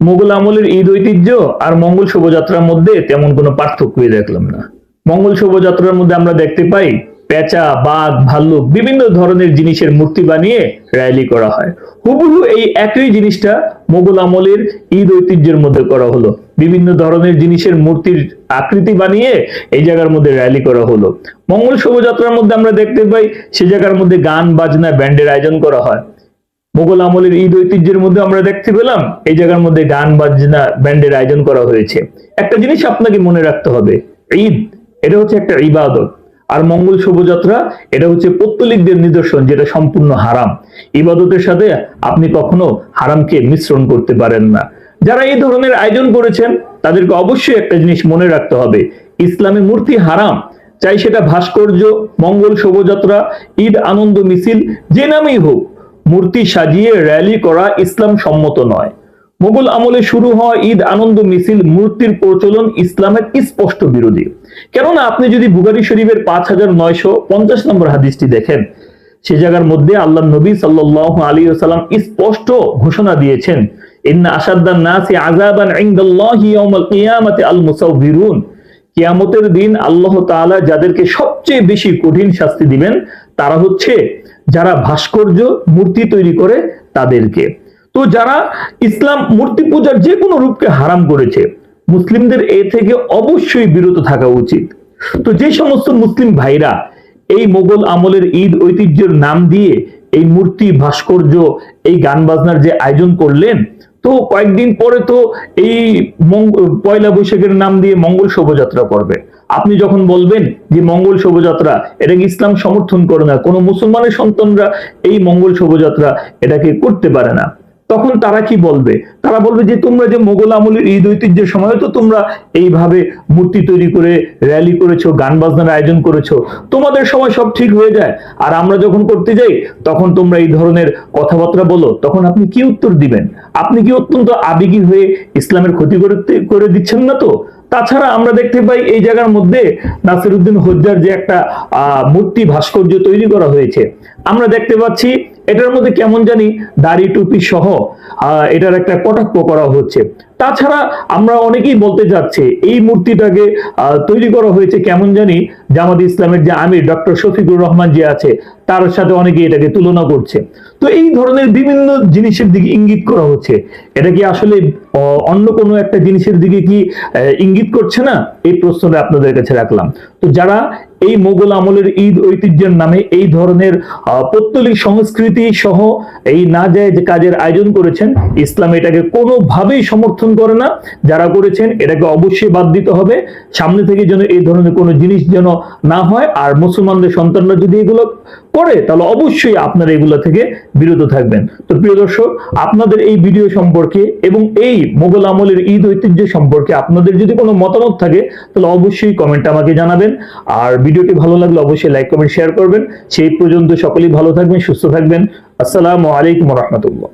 মোগল আমলের ঈদ ঐতিহ্য আর মঙ্গল শোভাযাত্রার মধ্যে তেমন কোনো পার্থক্যই দেখলাম না। মঙ্গল শোভাযাত্রার মধ্যে আমরা দেখতে পাই পেঁচা, বাঘ, ভাল্লুক বিভিন্ন ধরনের জিনিসের মূর্তি বানিয়ে র্যালি করা হয়। হুবহু এই একই জিনিসটা মোগল আমলের ঈদ ঐতিহ্যের মধ্যে করা হলো। বিভিন্ন ধরনের জিনিসের মূর্তির আকৃতি বানিয়ে এই জায়গার মধ্যে র্যালি করা হলো। মঙ্গল শোভাযাত্রার মধ্যে আমরা দেখতে পাই সে জায়গার মধ্যে গান, বাজনা, ব্যান্ডের আয়োজন করা হয়। মোগল আমলের ঈদ ঐতিহ্যের মধ্যে আমরা দেখতে পেলাম, এই জায়গার মধ্যে গান বাজনা ব্যান্ডের আয়োজন করা হয়েছে। একটা জিনিস আপনাকে মনে রাখতে হবে, ঈদ, এটা হচ্ছে একটা ইবাদত। আর মঙ্গল শোভাযাত্রা, এটা হচ্ছে পত্তলিকদের নিদর্শন, যেটা সম্পূর্ণ হারাম। ইবাদতের সাথে আপনি কখনো হারামকে মিশ্রণ করতে পারেন না। যারা এই ধরনের আয়োজন করেছেন, তাদেরকে অবশ্যই একটা জিনিস মনে রাখতে হবে, ইসলামে মূর্তি হারাম। চাই সেটা ভাস্কর্য, মঙ্গল শোভাযাত্রা, ঈদ, আনন্দ, মিছিল, যে নামেই হোক। মূর্তি সাজিয়ে র্যালি করা ইসলাম সম্মত নয়। মোগল আমলে শুরু হওয়া ঈদ আনন্দ মিছিল মূর্তির প্রচলন ইসলামের স্পষ্ট বিরোধী। কেননা আপনি যদি বুগারি শরীফের পাঁচ হাজার নয়শো পঞ্চাশ নম্বর হাদিসটি দেখেন, সে জায়গার মধ্যে আল্লাহ নবী সাল্লাহ আলী সাল্লাম স্পষ্ট ঘোষণা দিয়েছেন কিয়ামতের দিন আল্লাহ তাআলা যাদেরকে সবচেয়ে বেশি কঠিন শাস্তি দিবেন, তারা হচ্ছে যারা ভাস্কর্য মূর্তি তৈরি করে তাদেরকে। তো যারা ইসলাম মূর্তি পূজার যে কোনো রূপকে হারাম করেছে, মুসলিমদের এ থেকে অবশ্যই বিরত থাকা উচিত। তো যে সমস্ত মুসলিম ভাইরা এই মোগল আমলের ঈদ ঐতিহ্যের নাম দিয়ে এই মূর্তি, ভাস্কর্য, এই গান বাজনার যে আয়োজন করলেন, তো কয়েকদিন পরে তো এই পয়লা বৈশাখের নাম দিয়ে মঙ্গল শোভাযাত্রা করবে। আপনি যখন বলবেন যে মঙ্গল শোভাযাত্রা এটাকে ইসলাম সমর্থন করে না? কোনো মুসলমানের সন্তানরা এই মঙ্গল শোভাযাত্রা এটাকে করতে পারে না। তখন তারা কি বলবে? তারা বলবে যে তোমরা যে মোগল আমলের ঈদ ঐতিহ্যের সময় তো তোমরা এইভাবে মূর্তি তৈরি করে, র্যালি করেছ, গান বাজনার আয়োজন করেছ। তোমাদের সময় সব ঠিক হয়ে যায়। আর আমরা যখন করতে যাই, তখন তোমরা এই ধরনের কথাবার্তা বলো। তখন আপনি কি উত্তর দিবেন? আপনি কি অত্যন্ত আবেগী হয়ে ইসলামের ক্ষতি করতে, করে দিচ্ছেন না তো? তাছাড়া আমরা দেখতে পাই এই জায়গার মধ্যে নাসিরুদ্দিন হজ্জার যে একটা মূর্তি ভাস্কর্য তৈরি করা হয়েছে। আমরা দেখতে পাচ্ছি এটার মধ্যে কেমন জানি দাড়ি, টুপি সহ এটার একটা কটাক্ষ করা হচ্ছে। তাছাড়া আমরা অনেকেই বলতে যাচ্ছে, এই মূর্তিটাকে তৈরি করা হয়েছে কেমন জানি জামাত ইসলামের যে আমির ডক্টর শফিকুর রহমান যে আছে, তার সাথে অনেকে এটাকে তুলনা করছে। তো এই ধরনের বিভিন্ন জিনিসের দিকে ইঙ্গিত করা হচ্ছে। এটা কি আসলে অন্য কোনো একটা জিনিসের দিকে কি ইঙ্গিত করছে না? এই প্রশ্নটা আপনাদের কাছে রাখলাম। তো যারা এই মোগল আমলের ঈদ ঐতিহ্যের নামে এই ধরনের পৌত্তলিক সংস্কৃতি সহ এই না যায় যে কাজের আয়োজন করেছেন। ইসলাম এটাকে কোনোভাবেই সমর্থন করে না। যারা করেছেন, এটাকে অবশ্যই বাদ দিতে হবে। সামনে থেকে যেন এই ধরনের কোনো জিনিস যেন না হয়, আর মুসলমানদের সন্তানরা যদি এগুলো করে, তাহলে অবশ্যই আপনারা এগুলো থেকে বিরত থাকবেন। তো প্রিয় দর্শক, আপনাদের এই ভিডিও সম্পর্কে এবং এই মোগল আমলের ঈদ ঐতিহ্য সম্পর্কে আপনাদের যদি কোনো মতামত থাকে, তাহলে অবশ্যই কমেন্ট আমাকে জানাবেন। আর ভিডিওটি ভালো লাগলে অবশ্যই লাইক কমেন্ট শেয়ার করবেন। সেই পর্যন্ত সকলেই ভালো থাকবেন, সুস্থ থাকবেন। আসসালামু আলাইকুম রহমতুল্লাহ।